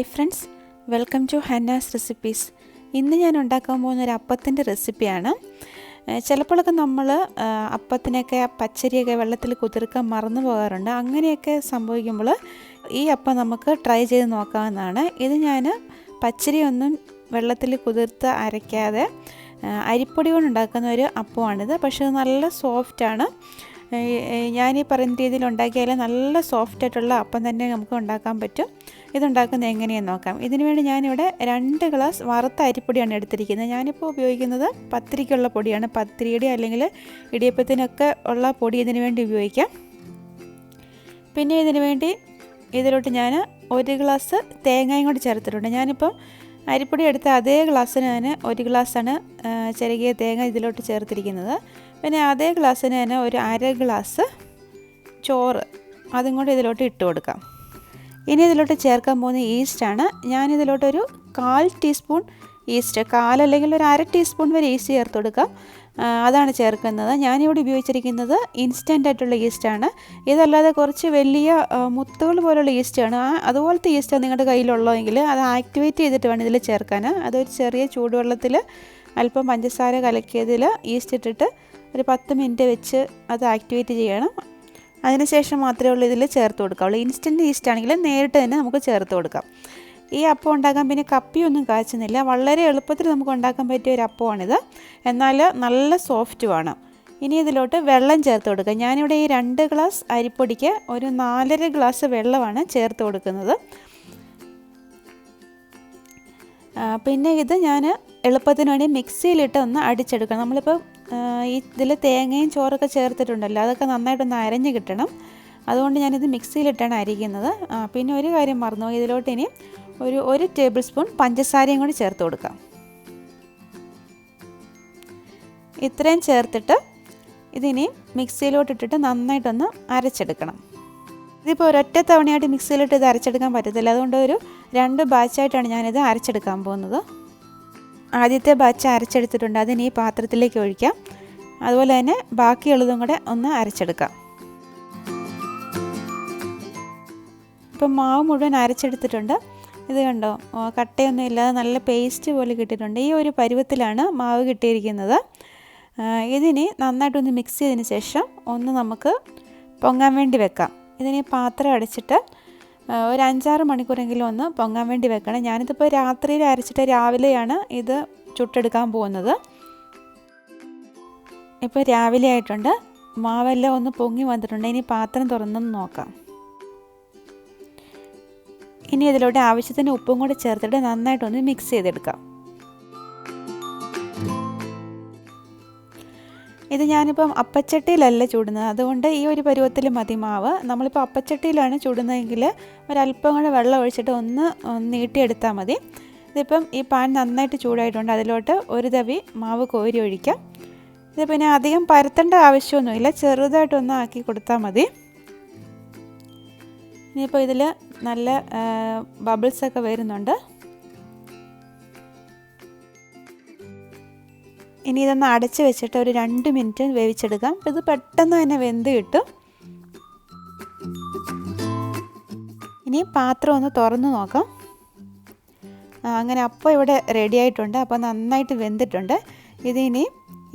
Hi friends welcome to Hannah's recipes. ഇന്ന് ഞാൻ ഉണ്ടാക്കാൻ പോകുന്ന ഒരു അപ്പത്തിന്റെ റെസിപ്പിയാണ്. ചിലപ്പോഴൊക്കെ നമ്മൾ അപ്പത്തിനൊക്കെ പച്ചരിയൊക്കെ വെള്ളത്തിൽ കുതിർക്കാൻ മറന്നു പോകാറുണ്ട്. അങ്ങനെയൊക്കെ സംഭവിക്കുമ്പോൾ ഈ അപ്പം നമുക്ക് ട്രൈ ചെയ്ത് നോക്കാവുന്നതാണ്. ഇത് ഞാൻ പച്ചരിയൊന്നും വെള്ളത്തിൽ കുതിർത്ത് അരയ്ക്കാതെ അരിപ്പൊടി കൊണ്ട് ഉണ്ടാക്കുന്ന ഒരു അപ്പമാണിത്. പക്ഷേ നല്ല സോഫ്റ്റാണ്. ഞാൻ ഈ പറയുന്ന രീതിയിൽ ഉണ്ടാക്കിയാൽ നല്ല സോഫ്റ്റ് ആയിട്ടുള്ള അപ്പം തന്നെ നമുക്ക് ഉണ്ടാക്കാൻ പറ്റും. ഇതുണ്ടാക്കുന്നത് എങ്ങനെയെന്ന് നോക്കാം. ഇതിനുവേണ്ടി ഞാനിവിടെ രണ്ട് ഗ്ലാസ് വറുത്ത അരിപ്പൊടിയാണ് എടുത്തിരിക്കുന്നത്. ഞാനിപ്പോൾ ഉപയോഗിക്കുന്നത് പത്തിരിക്കുള്ള പൊടിയാണ്. പത്തിരിയുടെ അല്ലെങ്കിൽ ഇടിയപ്പത്തിനൊക്കെ ഉള്ള പൊടി ഇതിനു വേണ്ടി ഉപയോഗിക്കാം. പിന്നെ ഇതിനു വേണ്ടി ഇതിലോട്ട് ഞാൻ ഒരു ഗ്ലാസ് തേങ്ങയും കൂടി ചേർത്തിട്ടുണ്ട്. ഞാനിപ്പം അരിപ്പൊടി എടുത്ത അതേ ഗ്ലാസ്സിന് തന്നെ ഒരു ഗ്ലാസ്സാണ് ചെറുകിയ തേങ്ങ ഇതിലോട്ട് ചേർത്തിരിക്കുന്നത്. പിന്നെ അതേ ഗ്ലാസ്സിന് തന്നെ ഒരു അര ഗ്ലാസ് ചോറ് അതും കൂടെ ഇതിലോട്ട് ഇട്ട് കൊടുക്കാം. ഇനി ഇതിലോട്ട് ചേർക്കാൻ പോകുന്ന ഈസ്റ്റാണ് ഞാനിതിലോട്ടൊരു കാൽ ടീസ്പൂൺ ഈസ്റ്റ് കാൽ അല്ലെങ്കിൽ ഒരു അര ടീസ്പൂൺ വരെ ഈസ്റ്റ് ചേർത്ത് കൊടുക്കാം. അതാണ് ചേർക്കുന്നത്. ഞാനിവിടെ ഉപയോഗിച്ചിരിക്കുന്നത് ഇൻസ്റ്റന്റ് ആയിട്ടുള്ള ഈസ്റ്റാണ് ഇതല്ലാതെ കുറച്ച് വലിയ മുത്തുകൾ പോലുള്ള ഈസ്റ്റാണ് ആ അതുപോലത്തെ ഈസ്റ്റ് നിങ്ങളുടെ കയ്യിലുള്ളതെങ്കിൽ അത് ആക്ടിവേറ്റ് ചെയ്തിട്ട് വേണം ഇതിൽ ചേർക്കാൻ. അതൊരു ചെറിയ ചൂടുവെള്ളത്തിൽ അല്പം പഞ്ചസാര കലക്കിയതിൽ ഈസ്റ്റ് ഇട്ടിട്ട് ഒരു പത്ത് മിനിറ്റ് വെച്ച് അത് ആക്ടിവേറ്റ് ചെയ്യണം. അതിനുശേഷം മാത്രമേ ഉള്ളൂ ഇതിൽ ചേർത്ത് കൊടുക്കാവുള്ളൂ. ഇൻസ്റ്റന്റ് ഈസ്റ്റ് ആണെങ്കിൽ നേരിട്ട് തന്നെ നമുക്ക് ചേർത്ത് കൊടുക്കാം. ഈ അപ്പം ഉണ്ടാക്കാൻ പിന്നെ കപ്പിയൊന്നും കാച്ചുന്നില്ല. വളരെ എളുപ്പത്തിൽ നമുക്ക് ഉണ്ടാക്കാൻ പറ്റിയ ഒരു അപ്പമാണിത്. എന്നാൽ നല്ല സോഫ്റ്റുമാണ് ഇനി ഇതിലോട്ട് വെള്ളം ചേർത്ത് കൊടുക്കുക ഞാനിവിടെ ഈ രണ്ട് ഗ്ലാസ് അരിപ്പൊടിക്ക് ഒരു നാലര ഗ്ലാസ് വെള്ളമാണ് ചേർത്ത് കൊടുക്കുന്നത്. പിന്നെ ഇത് ഞാൻ എളുപ്പത്തിന് വേണ്ടി മിക്സിയിലിട്ട് ഒന്ന് അടിച്ചെടുക്കണം. നമ്മളിപ്പോൾ ഇതിൽ തേങ്ങയും ചോറൊക്കെ ചേർത്തിട്ടുണ്ടല്ലോ അതൊക്കെ നന്നായിട്ടൊന്ന് അരഞ്ഞ് കിട്ടണം. അതുകൊണ്ട് ഞാനിത് മിക്സിയിലിട്ടാണ് അരിക്കുന്നത്. പിന്നെ ഒരു കാര്യം മറന്നു ഇതിലോട്ട് ഇനി ഒരു ഒരു ടേബിൾ സ്പൂൺ പഞ്ചസാരയും കൂടി ചേർത്ത് കൊടുക്കാം. ഇത്രയും ചേർത്തിട്ട് ഇതിനി മിക്സിയിലോട്ട് ഇട്ടിട്ട് നന്നായിട്ടൊന്ന് അരച്ചെടുക്കണം. ഇതിപ്പോൾ ഒരൊറ്റ തവണയായിട്ട് മിക്സിയിലിട്ട് ഇത് അരച്ചെടുക്കാൻ പറ്റത്തില്ല. അതുകൊണ്ട് ഒരു രണ്ട് ബാച്ചായിട്ടാണ് ഞാനിത് അരച്ചെടുക്കാൻ പോകുന്നത്. ആദ്യത്തെ ബാച്ച് അരച്ചെടുത്തിട്ടുണ്ട്. അതിന് ഈ പാത്രത്തിലേക്ക് ഒഴിക്കാം. അതുപോലെ തന്നെ ബാക്കിയുള്ളതും കൂടെ ഒന്ന് അരച്ചെടുക്കാം. ഇപ്പം മാവ് മുഴുവൻ അരച്ചെടുത്തിട്ടുണ്ട്. ഇത് കണ്ടോ? കട്ടയൊന്നും ഇല്ലാതെ നല്ല പേസ്റ്റ് പോലെ കിട്ടിയിട്ടുണ്ട്. ഈ ഒരു പരുവത്തിലാണ് മാവ് കിട്ടിയിരിക്കുന്നത്. ഇതിനി നന്നായിട്ടൊന്ന് മിക്സ് ചെയ്തതിന് ശേഷം ഒന്ന് നമുക്ക് പൊങ്ങാൻ വേണ്ടി വെക്കാം. ഇതിന് പാത്രം അടച്ചിട്ട് ഒരു അഞ്ചാറ് മണിക്കൂറെങ്കിലും ഒന്ന് പൊങ്ങാൻ വേണ്ടി വെക്കണം. ഞാനിതിപ്പോൾ രാത്രിയിൽ അരച്ചിട്ട് രാവിലെയാണ് ഇത് ചുട്ടെടുക്കാൻ പോകുന്നത്. ഇപ്പോൾ രാവിലെ ആയിട്ടുണ്ട്. മാവെല്ലാം ഒന്ന് പൊങ്ങി വന്നിട്ടുണ്ട്. ഇനി പാത്രം തുറന്നൊന്ന് നോക്കാം. ഇനി ഇതിലോട്ട് ആവശ്യത്തിന് ഉപ്പും കൂടി ചേർത്തിട്ട് നന്നായിട്ടൊന്ന് മിക്സ് ചെയ്തെടുക്കാം. ഇത് ഞാനിപ്പം അപ്പച്ചട്ടിയിലല്ല ചൂടുന്നത്. അതുകൊണ്ട് ഈ ഒരു പരുവത്തിൽ മതി മാവ്. നമ്മളിപ്പോൾ അപ്പച്ചട്ടിയിലാണ് ചൂടുന്നതെങ്കിൽ ഒരല്പം കൂടെ വെള്ളം ഒഴിച്ചിട്ട് ഒന്ന് നീട്ടിയെടുത്താൽ മതി. ഇതിപ്പം ഈ പാൻ നന്നായിട്ട് ചൂടായിട്ടുണ്ട്. അതിലോട്ട് ഒരു തവി മാവ് കോരി ഒഴിക്കാം. ഇത് പിന്നെ അധികം പരത്തേണ്ട ആവശ്യമൊന്നുമില്ല. ചെറുതായിട്ടൊന്ന് ആക്കി കൊടുത്താൽ മതി. ഇനിയിപ്പോൾ ഇതിൽ നല്ല ബബിൾസൊക്കെ വരുന്നുണ്ട്. ഇനി ഇതൊന്ന് അടച്ച് വെച്ചിട്ട് ഒരു രണ്ട് മിനിറ്റ് വേവിച്ചെടുക്കാം. ഇത് പെട്ടെന്ന് തന്നെ വെന്ത് കിട്ടും. ഇനി പാത്രം ഒന്ന് തുറന്ന് നോക്കാം. അങ്ങനെ അപ്പോൾ ഇവിടെ റെഡി ആയിട്ടുണ്ട്. അപ്പോൾ നന്നായിട്ട് വെന്തിട്ടുണ്ട്. ഇതിനി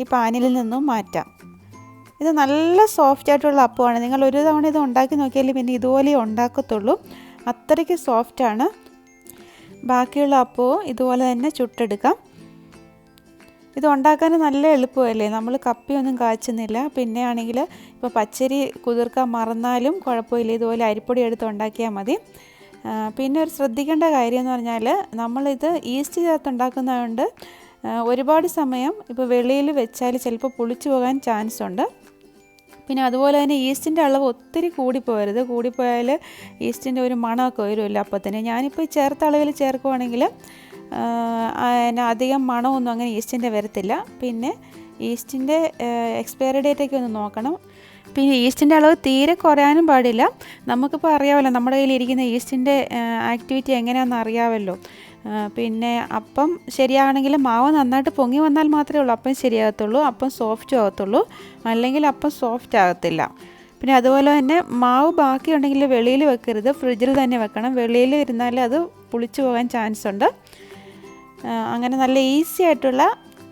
ഈ പാനിൽ നിന്നും മാറ്റാം. ഇത് നല്ല സോഫ്റ്റ് ആയിട്ടുള്ള അപ്പമാണ്. നിങ്ങൾ ഒരു തവണ ഇത് ഉണ്ടാക്കി നോക്കിയാൽ പിന്നെ ഇതുപോലെ ഉണ്ടാക്കത്തുള്ളൂ. അത്രയ്ക്ക് സോഫ്റ്റാണ് ബാക്കിയുള്ള അപ്പവും ഇതുപോലെ തന്നെ ചുട്ടെടുക്കാം. ഇത് ഉണ്ടാക്കാൻ നല്ല എളുപ്പമല്ലേ? നമ്മൾ കപ്പിയൊന്നും കാച്ചുന്നില്ല. പിന്നെ ആണെങ്കിൽ ഇപ്പോൾ പച്ചരി കുതിർക്കാൻ മറന്നാലും കുഴപ്പമില്ല. ഇതുപോലെ അരിപ്പൊടി എടുത്ത് ഉണ്ടാക്കിയാൽ മതി. പിന്നെ ഒരു ശ്രദ്ധിക്കേണ്ട കാര്യം എന്ന് പറഞ്ഞാൽ നമ്മളിത് ഈസ്റ്റ് ചേർത്ത് ഉണ്ടാക്കുന്നതുകൊണ്ട് ഒരുപാട് സമയം ഇപ്പോൾ വെളിയിൽ വെച്ചാൽ ചിലപ്പോൾ പുളിച്ചു പോകാൻ ചാൻസ് ഉണ്ട്. പിന്നെ അതുപോലെ തന്നെ ഈസ്റ്റിന്റെ അളവ് ഒത്തിരി കൂടിപ്പോയരുത് കൂടിപ്പോയാൽ ഈസ്റ്റിന്റെ ഒരു മണമൊക്കെ വരുമല്ലോ അപ്പത്തിന്. ഞാനിപ്പോൾ ചേർത്ത അളവിൽ ചേർക്കുവാണെങ്കിൽ അധികം മണമൊന്നും അങ്ങനെ ഈസ്റ്റിന്റെ വരത്തില്ല. പിന്നെ ഈസ്റ്റിന്റെ എക്സ്പയറി ഡേറ്റൊക്കെ ഒന്ന് നോക്കണം. പിന്നെ ഈസ്റ്റിന്റെ അളവ് തീരെ കുറയാനും പാടില്ല. നമുക്കിപ്പോൾ അറിയാമല്ലോ നമ്മുടെ കയ്യിലിരിക്കുന്ന ഈസ്റ്റിന്റെ ആക്ടിവിറ്റി എങ്ങനെയാണെന്ന് അറിയാമല്ലോ പിന്നെ അപ്പം ശരിയാണെങ്കിൽ മാവ് നന്നായിട്ട് പൊങ്ങി വന്നാൽ മാത്രമേ ഉള്ളൂ അപ്പം ശരിയാകത്തുള്ളൂ അപ്പം സോഫ്റ്റ് ആകത്തുള്ളൂ അല്ലെങ്കിൽ അപ്പം സോഫ്റ്റ് ആകത്തില്ല. പിന്നെ അതുപോലെ തന്നെ മാവ് ബാക്കിയുണ്ടെങ്കിൽ വെളിയിൽ വെക്കരുത് ഫ്രിഡ്ജിൽ തന്നെ വെക്കണം. വെളിയിൽ ഇരുന്നാൽ അത് പുളിച്ചു പോകാൻ ചാൻസ് ഉണ്ട്. അങ്ങനെ നല്ല ഈസി ആയിട്ടുള്ള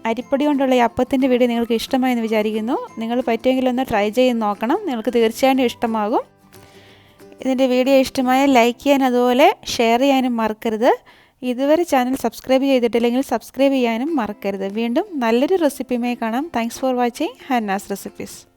അരിപ്പൊടി കൊണ്ടുള്ള ഈ അപ്പത്തിന്റെ വീഡിയോ നിങ്ങൾക്ക് ഇഷ്ടമായെന്ന് വിചാരിക്കുന്നു. നിങ്ങൾ പറ്റുമെങ്കിൽ ഒന്ന് ട്രൈ ചെയ്ത് നോക്കണം. നിങ്ങൾക്ക് തീർച്ചയായിട്ടും ഇഷ്ടമാകും. ഇതിന്റെ വീഡിയോ ഇഷ്ടമായ ലൈക്ക് ചെയ്യാൻ അതുപോലെ ഷെയർ ചെയ്യാനും മറക്കരുത്. ഇതുവരെ ചാനൽ സബ്സ്ക്രൈബ് ചെയ്തിട്ടില്ലെങ്കിൽ സബ്സ്ക്രൈബ് ചെയ്യാനും മറക്കരുത്. വീണ്ടും നല്ലൊരു റെസിപ്പിയുമായി കാണാം. Thanks for watching Hannah's recipes